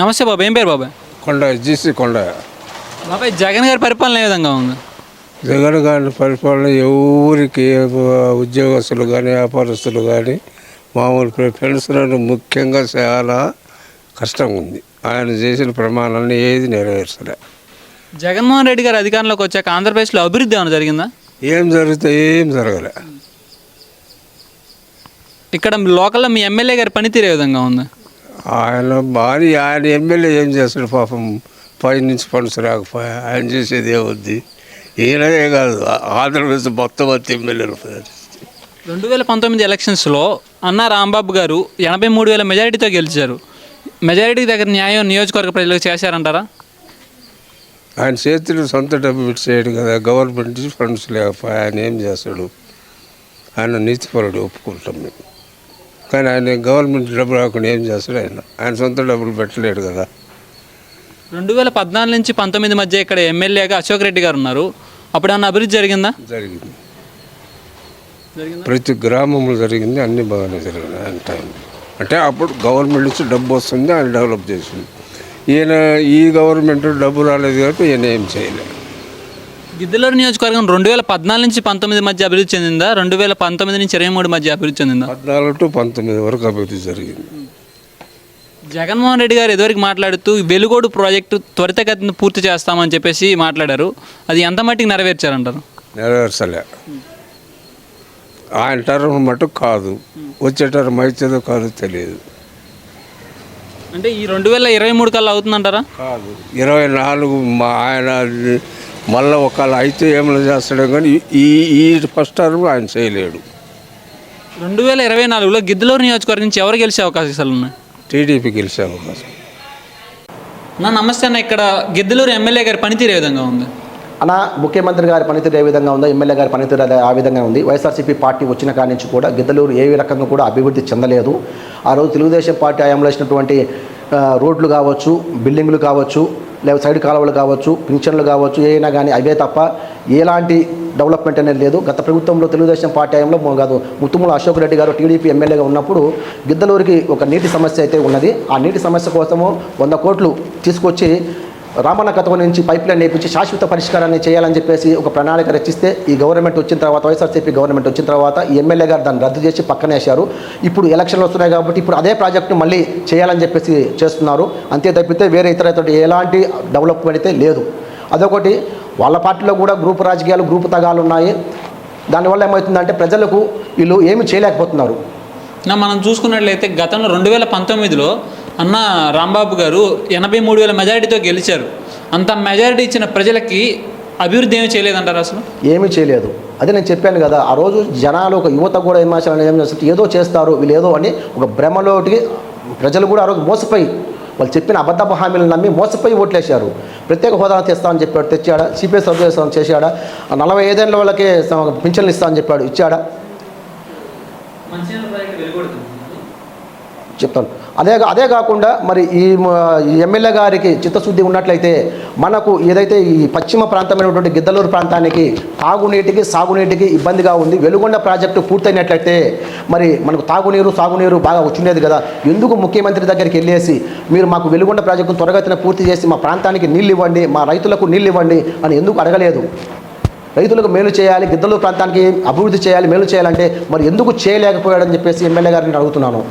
నమస్తే బాబు ఏం పేరు బాబాయ్ కొండ జీసీ కొండ. బాబాయ్ జగన్ గారి పరిపాలన ఏ విధంగా ఉంది? జగన్ గారి పరిపాలన ఎవరికి ఉద్యోగస్తులు కానీ వ్యాపారస్తులు కానీ మామూలు పెన్షనర్లు ముఖ్యంగా చాలా కష్టంగా ఉంది. ఆయన చేసిన ప్రమాణాన్ని ఏది నెరవేర్చలే. జగన్మోహన్ రెడ్డి గారు అధికారంలోకి వచ్చాక ఆంధ్రప్రదేశ్లో అభివృద్ధి ఏమైనా జరిగిందా? ఏం జరిగితే ఏం జరగలే. ఇక్కడ లోకల్లో మీ ఎమ్మెల్యే గారి పనితీరు ఏ విధంగా ఉంది? ఆయన భారీ ఆయన ఎమ్మెల్యే ఏం చేస్తాడు పాపం? పై నుంచి ఫండ్స్ రాకపోయా? ఆయన చేసేది ఏమొద్ది? ఈయనదే కాదు ఆంధ్రప్రదేశ్ మొత్తం అంత ఎమ్మెల్యేలు రెండు వేల పంతొమ్మిది ఎలక్షన్స్లో అన్న రాంబాబు గారు ఎనభై మూడు వేల మెజారిటీతో గెలిచారు. మెజారిటీ దగ్గర న్యాయం నియోజకవర్గ ప్రజలకు చేశారంటారా? ఆయన చేతులు సొంత డబ్బు పెట్టి చేయడు కదా గవర్నమెంట్ ఫండ్స్ లేకపోయి? ఆయన ఏం చేస్తాడు? ఆయన నీతిపరుడు ఒప్పుకుంటాం మేము. కానీ ఆయన గవర్నమెంట్ డబ్బు రాకుండా ఏం చేస్తాడు ఆయన? ఆయన సొంత డబ్బులు పెట్టలేడు కదా. రెండు వేల పద్నాలుగు నుంచి పంతొమ్మిది మధ్య ఇక్కడ ఎమ్మెల్యేగా అశోక్ రెడ్డి గారు ఉన్నారు. అప్పుడు ఏమన్నా అభివృద్ధి జరిగిందా? జరిగింది. జరిగిందా? ప్రతి గ్రామంలో జరిగింది అన్ని బాగానే జరిగింది ఆయన టైం అంటే అప్పుడు గవర్నమెంట్ నుంచి డబ్బు వస్తుంది ఆయన డెవలప్ చేసింది. ఈయన ఈ గవర్నమెంట్ డబ్బు రాలేదు కాబట్టి ఈయన ఏం చేయలేదు. గిద్దలూరు నియోజకవర్గం రెండు వేల పద్నాలుగు నుంచి పంతొమ్మిది మధ్య అభివృద్ధి చెందిందా? రెండు వేల పంతొమ్మిది నుంచి ఇరవై మూడు మధ్య అభివృద్ధి చెందిందా? పద్నాలుగు టు పంతొమ్మిది వరకు అభివృద్ధి జరిగింది. జగన్మోహన్ రెడ్డి గారు ఇదివరకు మాట్లాడుతూ వెలుగోడు ప్రాజెక్టు త్వరితగతిన పూర్తి చేస్తామని చెప్పేసి మాట్లాడారు. అది ఎంత మట్టికి నెరవేర్చారంటారు? నెరవేర్చలే. ఆయన టర్మ్ మటుకు కాదు. వచ్చే టర్మ్ అవుతుందో కాదో తెలియదు. అంటే ఈ రెండు వేల ఇరవై మూడు కల్లా అవుతుందంటారా? కాదు. ఇరవై నాలుగు మా ఆయన మళ్ళీ ఒకళ్ళు అయితే ఏమైనా చేస్తాడో కానీ ఈ ఈ ఫస్ట్ టర్మ్ ఆయన చేయలేడు. రెండు వేల ఇరవై నాలుగులో గిద్దలూరు నియోజకవర్గం నుంచి ఎవరు గెలిచే అవకాశాలు ఉన్నాయి? టీడీపీ గెలిచే అవకాశం. నా నమస్తే అన్న ఇక్కడ గిద్దలూరు ఎమ్మెల్యే గారి పనితీరు ఏ విధంగా ఉంది? అన్న ముఖ్యమంత్రి గారి పనితీరు ఏ విధంగా ఉందో ఎమ్మెల్యే గారి పనితీరు ఆ విధంగా ఉంది. వైఎస్ఆర్సీపీ పార్టీ వచ్చిన కాడి నుంచి కూడా గిద్దలూరు ఏ రకంగా కూడా అభివృద్ధి చెందలేదు. ఆ రోజు తెలుగుదేశం పార్టీ హయాంలో రోడ్లు కావచ్చు బిల్డింగ్లు కావచ్చు లేదా సైడ్ కాలువలు కావచ్చు పింఛన్లు కావచ్చు ఏదైనా కానీ అవే తప్ప ఎలాంటి డెవలప్మెంట్ అనేది లేదు. గత ప్రభుత్వంలో తెలుగుదేశం పార్టీ హయాంలో కాదు ముత్తుముల అశోక్ రెడ్డి గారు టీడీపీ ఎమ్మెల్యేగా ఉన్నప్పుడు గిద్దలూరికి ఒక నీటి సమస్య అయితే ఉన్నది. ఆ నీటి సమస్య కోసము వంద కోట్లు తీసుకొచ్చి రామన్న కథం నుంచి పైప్ లైన్ శాశ్వత పరిష్కారాన్ని చేయాలని చెప్పేసి ఒక ప్రణాళిక రచిస్తే ఈ గవర్నమెంట్ వచ్చిన తర్వాత వైఎస్ఆర్సీపీ గవర్నమెంట్ వచ్చిన తర్వాత ఈ ఎమ్మెల్యే గారు దాన్ని రద్దు చేసి పక్కన వేశారు. ఇప్పుడు ఎలక్షన్లు వస్తున్నాయి కాబట్టి ఇప్పుడు అదే ప్రాజెక్టును మళ్ళీ చేయాలని చెప్పేసి చేస్తున్నారు. అంతే తప్పితే వేరే ఇతర ఎలాంటి డెవలప్మెంట్ అయితే లేదు. అదొకటి. వాళ్ళ పార్టీలో కూడా గ్రూప్ రాజకీయాలు గ్రూప్ తగాలు ఉన్నాయి. దానివల్ల ఏమవుతుందంటే ప్రజలకు వీళ్ళు ఏమి చేయలేకపోతున్నారు. మనం చూసుకున్నట్లయితే గతంలో రెండు వేల పంతొమ్మిదిలో అన్న రాంబాబు గారు ఎనభై మూడు వేల మెజారిటీతో గెలిచారు. అంత మెజారిటీ ఇచ్చిన ప్రజలకి అభివృద్ధి ఏమీ చేయలేదంటారు అసలు? ఏమీ చేయలేదు. అదే నేను చెప్పాను కదా ఆ రోజు జనాలు ఒక యువత కూడా ఏం ఏం చేస్తారు? ఏదో చేస్తారు వీళ్ళు ఏదో అని ఒక భ్రమలోకి ప్రజలు కూడా ఆ రోజు మోసపోయి వాళ్ళు చెప్పిన అబద్ధపు హామీలను నమ్మి మోసపోయి ఓట్లేశారు. ప్రత్యేక హోదా తెస్తామని చెప్పాడు తెచ్చాడా? సిపిఎస్ రద్దు చేస్తామని చేశాడా? ఆ నలభై ఐదేళ్ళ వాళ్ళకి పింఛన్లు ఇస్తామని చెప్పాడు ఇచ్చాడా? చెప్తాను. అదే అదే కాకుండా మరి ఈ ఎమ్మెల్యే గారికి చిత్తశుద్ధి ఉన్నట్లయితే మనకు ఏదైతే ఈ పశ్చిమ ప్రాంతమైనటువంటి గిద్దలూరు ప్రాంతానికి తాగునీటికి సాగునీటికి ఇబ్బందిగా ఉంది వెలుగొండ ప్రాజెక్టు పూర్తయినట్లయితే మరి మనకు తాగునీరు సాగునీరు బాగా వచ్చిండేది కదా. ఎందుకు ముఖ్యమంత్రి దగ్గరికి వెళ్ళేసి మీరు మాకు వెలుగొండ ప్రాజెక్టును త్వరగతిన పూర్తి చేసి మా ప్రాంతానికి నీళ్ళు ఇవ్వండి మా రైతులకు నీళ్ళు ఇవ్వండి అని ఎందుకు అడగలేదు? రైతులకు మేలు చేయాలి గిద్దలూరు ప్రాంతానికి అభివృద్ధి చేయాలి మేలు చేయాలంటే మరి ఎందుకు చేయలేకపోయాడని చెప్పేసి ఎమ్మెల్యే గారిని అడుగుతున్నాను.